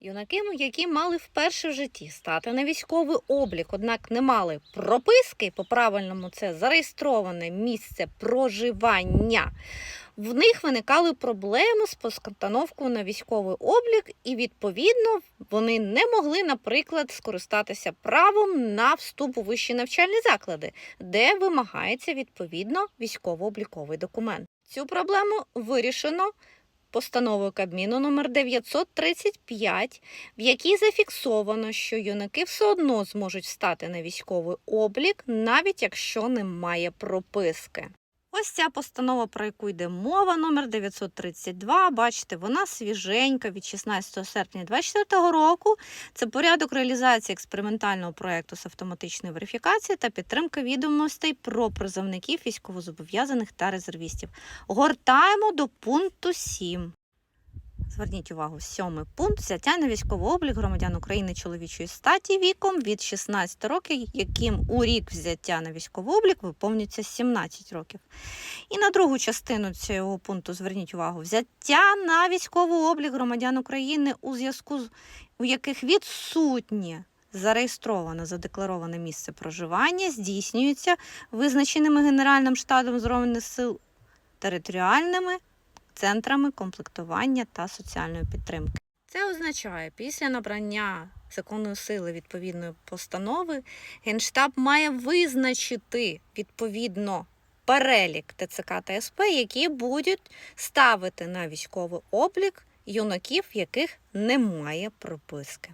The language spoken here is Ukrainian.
Юнаки, які мали вперше в житті стати на військовий облік, однак не мали прописки, по-правильному це зареєстроване місце проживання. В них виникали проблеми з постановкою на військовий облік, і відповідно вони не могли, наприклад, скористатися правом на вступ у вищі навчальні заклади, де вимагається відповідно військово-обліковий документ. Цю проблему вирішено постановою Кабміну номер 935, в якій зафіксовано, що юнаки все одно зможуть встати на військовий облік, навіть якщо немає прописки. Ось ця постанова, про яку йде мова, номер 932. Бачите, вона свіженька від 16 серпня 2024 року. Це порядок реалізації експериментального проєкту з автоматичної верифікації та підтримки відомостей про призовників військовозобов'язаних та резервістів. Гортаємо до пункту 7. Зверніть увагу, сьомий пункт взяття на військовий облік громадян України чоловічої статі віком від 16 років, яким у рік взяття на військовий облік виповнюється 17 років. І на другу частину цього пункту зверніть увагу: взяття на військовий облік громадян України у зв'язку з у яких відсутнє зареєстроване задеклароване місце проживання, здійснюється визначеними Генеральним штабом Збройних сил територіальними центрами комплектування та соціальної підтримки. Це означає, після набрання законної сили відповідної постанови Генштаб має визначити відповідно перелік ТЦК та СП, які будуть ставити на військовий облік юнаків, в яких немає прописки.